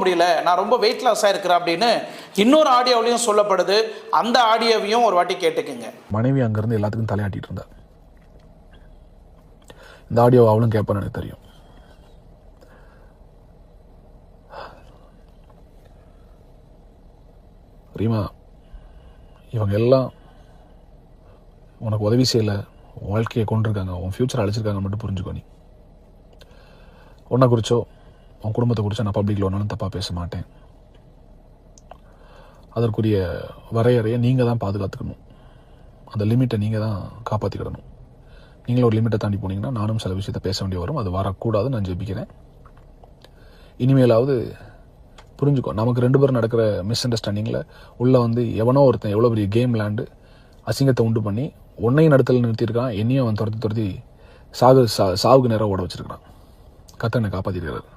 முடியல. நான் ரொம்ப வெயிட் லாஸ் ஆயிருக்கிறேன் அப்படின்னு இன்னொரு ஆடியோவிலையும் சொல்லப்படுது. அந்த ஆடியோவையும் ஒரு வாட்டி கேட்டுக்குங்க. மனைவி அங்கேருந்து எல்லாத்துக்கும் தலையாட்டிட்டு இருந்தார் இந்த ஆடியோ அவளும் கேட்பான்னு எனக்கு தெரியும். ரீமா இவங்க எல்லாம் உனக்கு உதவி செய்யலை. வாழ்க்கையை கொண்டிருக்காங்க உன் ஃப்யூச்சர் அழைச்சிருக்காங்க மட்டும் புரிஞ்சுக்கோ நீ. உன்னை குறிச்சோ உன் குடும்பத்தை குறித்து நான் பப்ளிக்கில் ஒன்றாலும் தப்பாக பேச மாட்டேன். அதற்குரிய வரையறையை நீங்கள் தான் பாதுகாத்துக்கணும். அந்த லிமிட்டை நீங்கள் தான் காப்பாற்றிக்கிடணும் நீங்களும் ஒரு லிமிட்டை தாண்டி போனீங்கன்னா நானும் சில விஷயத்தை பேச வேண்டிய வரும். அது வரக்கூடாதுன்னு நான் ஜெபிக்கிறேன். இனிமேலாவது புரிஞ்சுக்கோ நமக்கு ரெண்டு பேரும் நடக்கிற மிஸ் அண்டர்ஸ்டாண்டிங்கில் உள்ளே வந்து எவனோ ஒருத்தன் எவ்வளோ பெரிய கேம் விளாண்டு அசிங்கத்தை உண்டு பண்ணி உன்னையும் நடத்தல நிறுத்தியிருக்கான். என்னையும் அவன் துரத்தி துரத்தி சாகு சா சாவுக்கு நேரம் ஓட வச்சுருக்கான் கத்தனை காப்பாற்றிருக்கிறார்